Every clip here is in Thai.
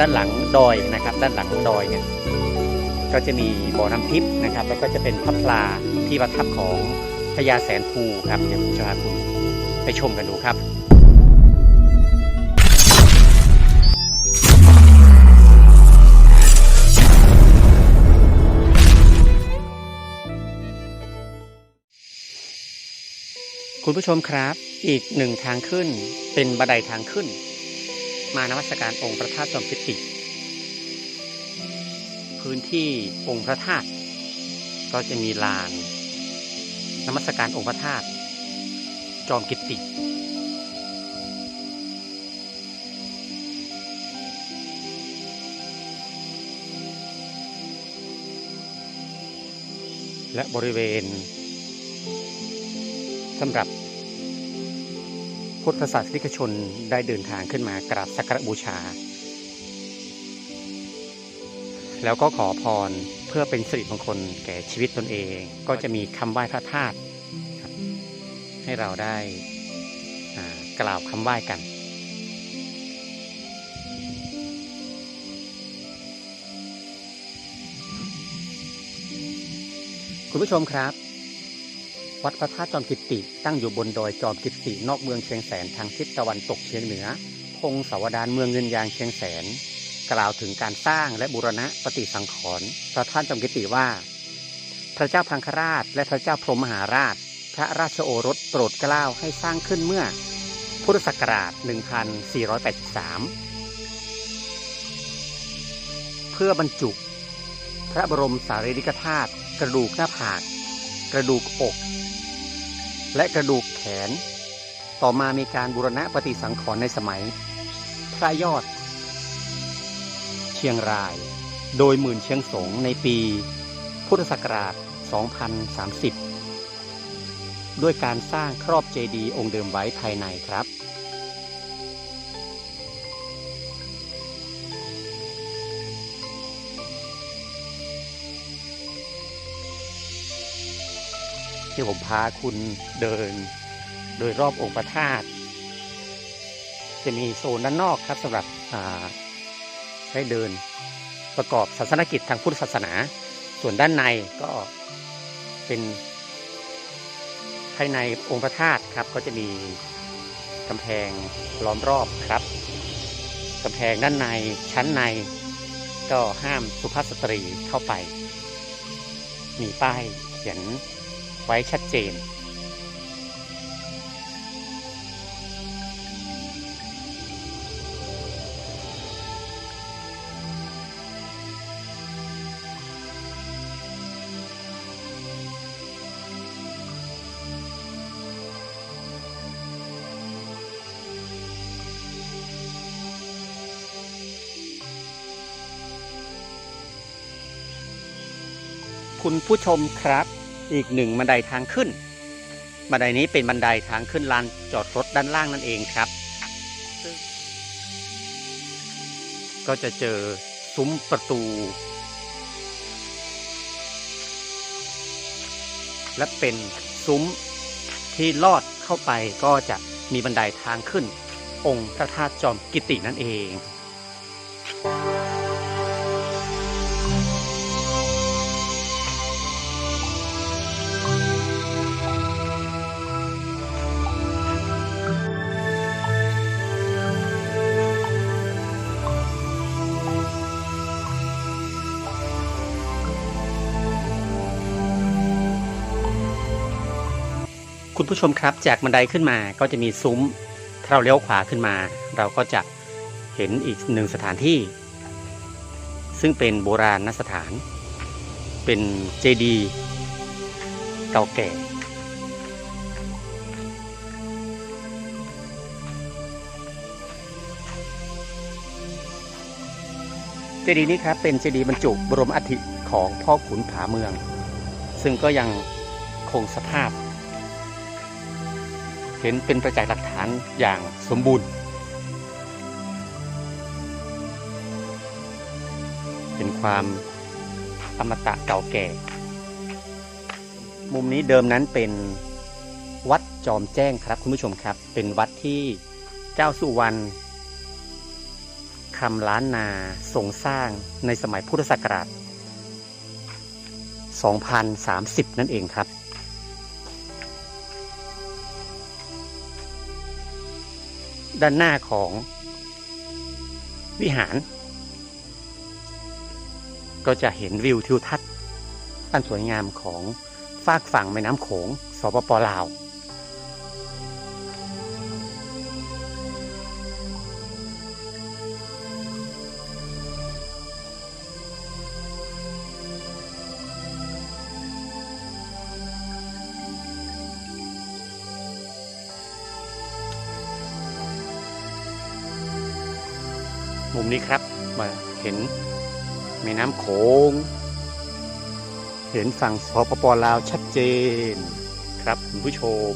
ด้านหลังดอยนะครับ ด้านหลังดอยเนี่ยก็จะมีบ่อน้ำทิพย์นะครับ แล้วก็จะเป็นพระพลาที่ประทับของพญาแสนภูครับเดี๋ยวผมจะพาคุณไปชมกันดูครับคุณผู้ชมครับ อีกหนึ่งทางขึ้นเป็นบันไดทางขึ้น มานมัสการองค์พระธาตุจอมกิติ พื้นที่องค์พระธาตุก็จะมีลานนมัสการองค์พระธาตุจอมกิติ และบริเวณสำหรับ พุทธศาสนิกชนได้เดินทางขึ้นมากราบสักการบูชา แล้วก็ขอพรเพื่อเป็นสิริมงคลแก่ชีวิตตนเอง ก็จะมีคำไหว้พระธาตุให้เราได้กล่าวคำไหว้กันคุณผู้ชมครับ วัดพระธาตุจอมกิตติ ตั้งอยู่บนดอยจอมกิตตินอกเมืองเชียงแสนทางทิศตะวันตกเฉียงเหนือ พงศาวดารเมืองเงินยางเชียงแสน กล่าวถึงการสร้างและบูรณะปฏิสังขรณ์พระธาตุจอมกิตติว่า พระเจ้าพังคราช และพระเจ้าพรหมมหาราช พระราชโอรสโปรดเกล้าให้สร้างขึ้นเมื่อ พุทธศักราช 1483 เพื่อบรรจุ พระบรมสารีริกธาตุกระดูกหน้าผาก กระดูกอก และกระดูกแขน ต่อมามีการบูรณะปฏิสังขรณ์ในสมัย พระยอด เชียงราย โดยหมื่นเชียงสงในปี พุทธศักราช 2030 ด้วยการสร้างครอบเจดีย์องค์เดิมไว้ภายในครับ ที่ผมพาคุณเดิน โดยรอบองค์พระธาตุจะมีโซนด้านนอกครับสำหรับใช้เดินประกอบศาสนกิจทางพุทธศาสนา ส่วนด้านในก็เป็นภายในองค์พระธาตุครับ ก็จะมีกำแพงล้อมรอบครับกำแพงด้านในชั้นในก็ห้ามสุภาพสตรีเข้าไป มีป้ายเขียน ไว้ชัดเจน คุณผู้ชมครับ อีกหนึ่งบันไดทางขึ้น บันไดนี้เป็นบันไดทางขึ้นลานจอดรถด้านล่างนั่นเองครับ ก็จะเจอซุ้มประตู และเป็นซุ้มที่ลอดเข้าไปก็จะมีบันไดทางขึ้น องค์พระธาตุจอมกิตินั่นเอง คุณผู้ชมครับ จากบันไดขึ้นมาก็จะมีซุ้ม ถ้าเราเลี้ยวขวาขึ้นมา เราก็จะเห็นอีกหนึ่งสถานที่ ซึ่งเป็นโบราณสถาน เป็นเจดีย์เก่าแก่ เจดีย์นี้ครับเป็นเจดีย์บรรจุบรมอัฐิของพ่อขุนผาเมือง ซึ่งก็ยังคงสภาพ เห็นเป็นประจักษ์หลักฐานอย่างสมบูรณ์ เป็นความอมตะเก่าแก่ มุมนี้เดิมนั้นเป็นวัดจอมแจ้งครับคุณผู้ชมครับ เป็นวัดที่เจ้าสุวรรณคำล้านนาทรงสร้างในสมัยพุทธศักราช 2030 นั่นเองครับ ด้านหน้าของวิหาร ก็จะเห็นวิวทิวทัศน์อันสวยงามของฟากฝั่งแม่น้ำโขงสปปลาว มุมนี้ครับมาเห็นแม่น้ำโขง เห็นฝั่งสปปลาวชัดเจนครับคุณผู้ชม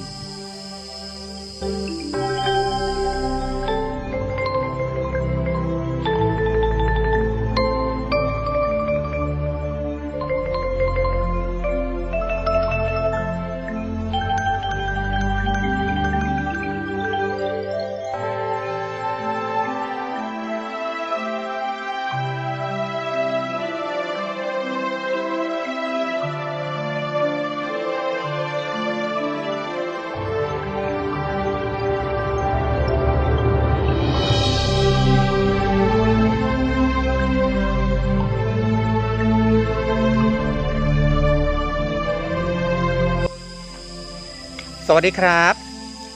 สวัสดีครับ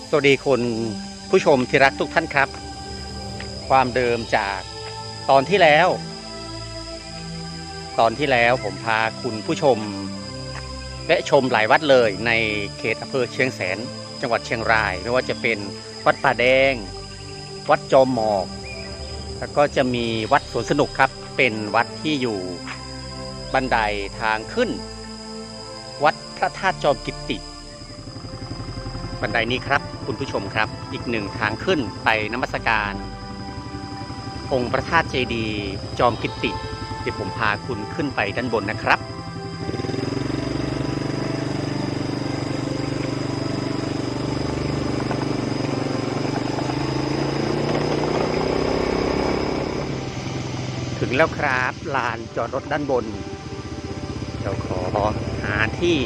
สวัสดีคุณผู้ชมที่รักทุกท่านครับ ความเดิมจากตอนที่แล้ว ตอนที่แล้วผมพาคุณผู้ชมและชมหลายวัดเลยในเขตอำเภอเชียงแสน จังหวัดเชียงราย ไม่ว่าจะเป็นวัดป่าแดง วัดจอมหมอกแล้วก็จะมีวัดสวนสนุกครับ เป็นวัดที่อยู่บันไดทางขึ้น วัดพระธาตุจอมกิตติ บันไดนี้ครับ คุณผู้ชมครับ อีกหนึ่งทางขึ้นไปนมัสการ องค์พระธาตุเจดีย์จอมกิตติเดี๋ยวผมพาคุณขึ้นไปด้านบนนะครับถึงแล้วครับลานจอดรถด้านบน เดี๋ยวขอหาที่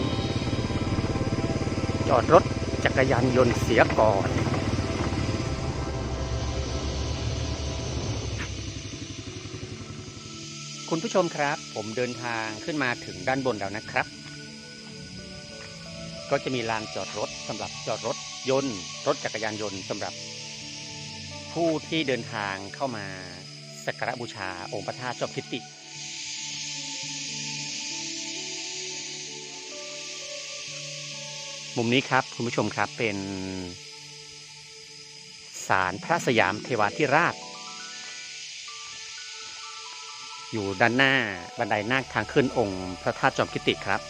จอดรถ จักรยานยนต์เสียก่อนคุณผู้ชมครับ ผมเดินทางขึ้นมาถึงด้านบนแล้วนะครับ ก็จะมีลานจอดรถสำหรับจอดรถยนต์ รถจักรยานยนต์สำหรับ ผู้ที่เดินทางเข้ามาสักการะบูชาองค์พระธาตุจอมพิติ มุมนี้ครับคุณผู้ชมครับเป็นศาลพระสยามเทวาธิราช อยู่ด้านหน้าบันไดนาคทางขึ้นองค์พระธาตุจอมกิติครับ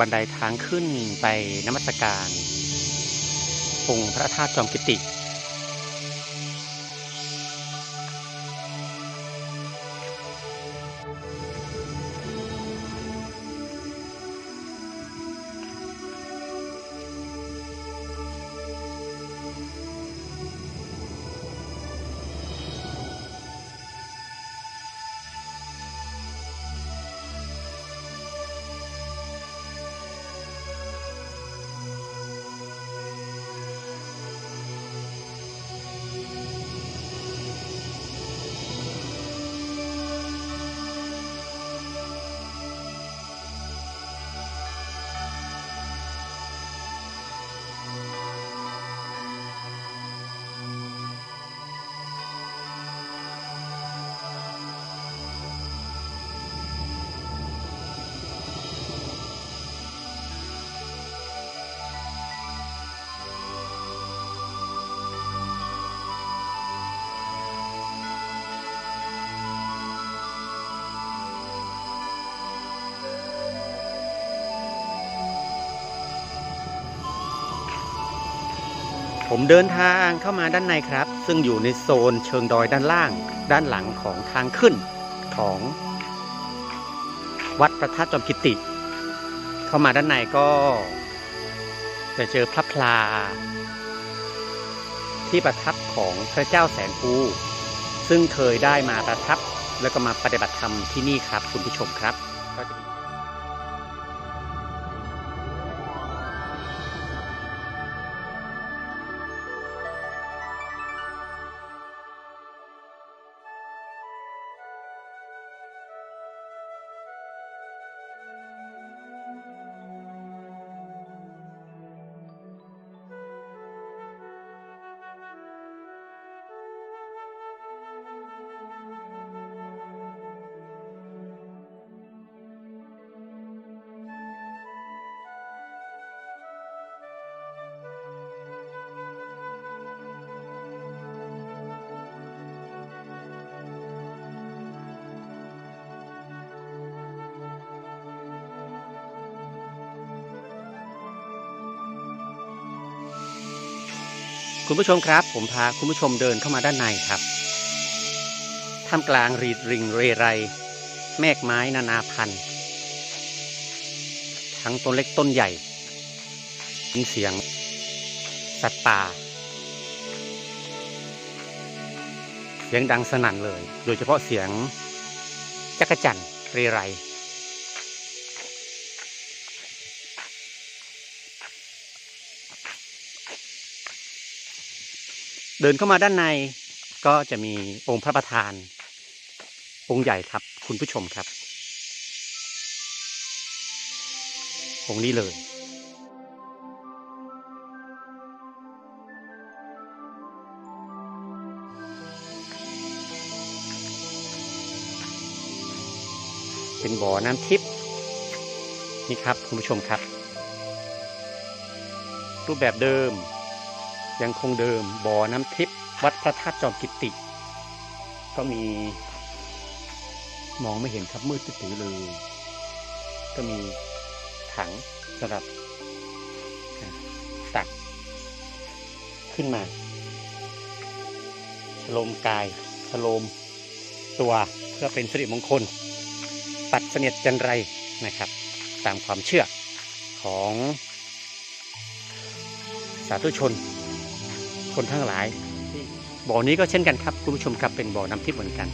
บันไดทางขึ้นไปนมัสการ องค์พระธาตุจอมกิติ ผมเดินทางเข้ามาด้านในครับ ซึ่งอยู่ในโซนเชิงดอยด้านล่าง ด้านหลังของทางขึ้นของ วัดพระธาตุจอมกิติ เข้ามาด้านในก็ จะเจอพระพลา ที่ประทับของพระเจ้าแสนภูซึ่งเคยได้มาประทับแล้วก็มาปฏิบัติธรรมที่นี่ครับคุณผู้ชมครับ คุณผู้ชมครับ ผมพาคุณผู้ชมเดินเข้ามาด้านในครับท่ามกลางรีดริงเรไร แมกไม้นานาพันธุ์ ทั้งต้นเล็กต้นใหญ่มีเสียง สัตว์ป่า เสียงดังสนั่นเลย โดยเฉพาะเสียงจักรจั่นเรไร เดินเข้ามาด้านในก็จะมีองค์พระประธาน องค์ใหญ่ครับคุณผู้ชมครับ องค์นี้เลยเป็นบ่อน้ำทิพย์นี่ครับคุณผู้ชมครับ รูปแบบเดิม ยังคงเดิมบ่อน้ำทิพย์วัดพระธาตุจอมกิติ ก็มี มองไม่เห็นครับมืดตื้อเลย ก็มีถังสำหรับตักขึ้นมาชโลมกายชโลมตัวเพื่อเป็นสิริมงคล ปัดเสนียดจันไรนะครับ ตามความเชื่อของสาธุชน คนทั้งหลายบ่อนี้ก็เช่นกันครับคุณผู้ชมครับเป็นบ่อน้ำทิพย์เหมือนกัน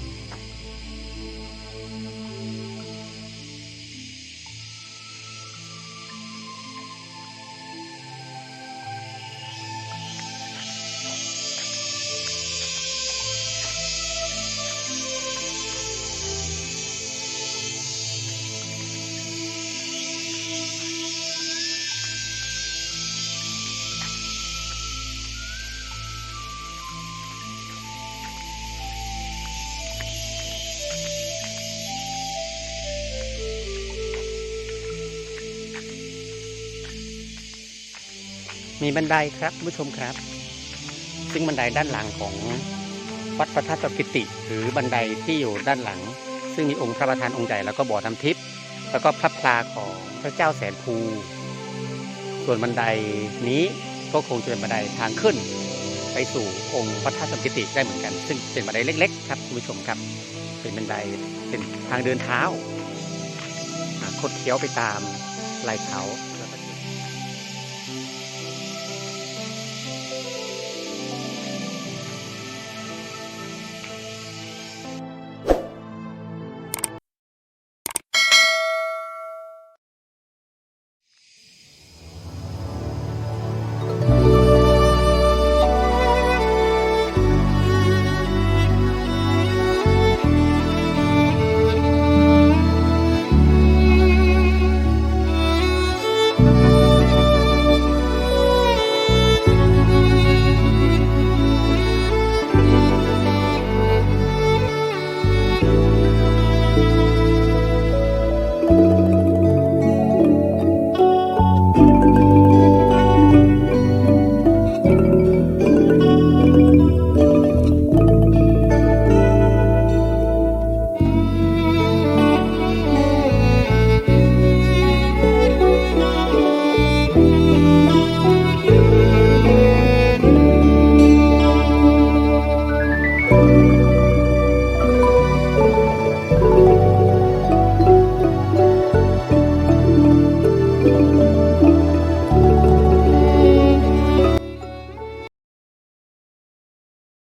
มีบันไดครับคุณผู้ชมครับ ซึ่งบันไดด้านหลังของวัดพระธาตุกิติ หรือบันไดที่อยู่ด้านหลัง ซึ่งมีองค์พระประธานองค์ใหญ่แล้วก็บ่อน้ำทิพย์แล้วก็พระพลาของพระเจ้าแสนภูส่วนบันไดนี้ก็คงจะเป็นบันไดทางขึ้น ไปสู่องค์พระธาตุกิติได้เหมือนกัน ซึ่งเป็นบันไดเล็ก ๆ ครับคุณผู้ชมครับ เป็นบันไดเป็นทางเดินเท้าอ่าคดเคี้ยวไปตามลายเขา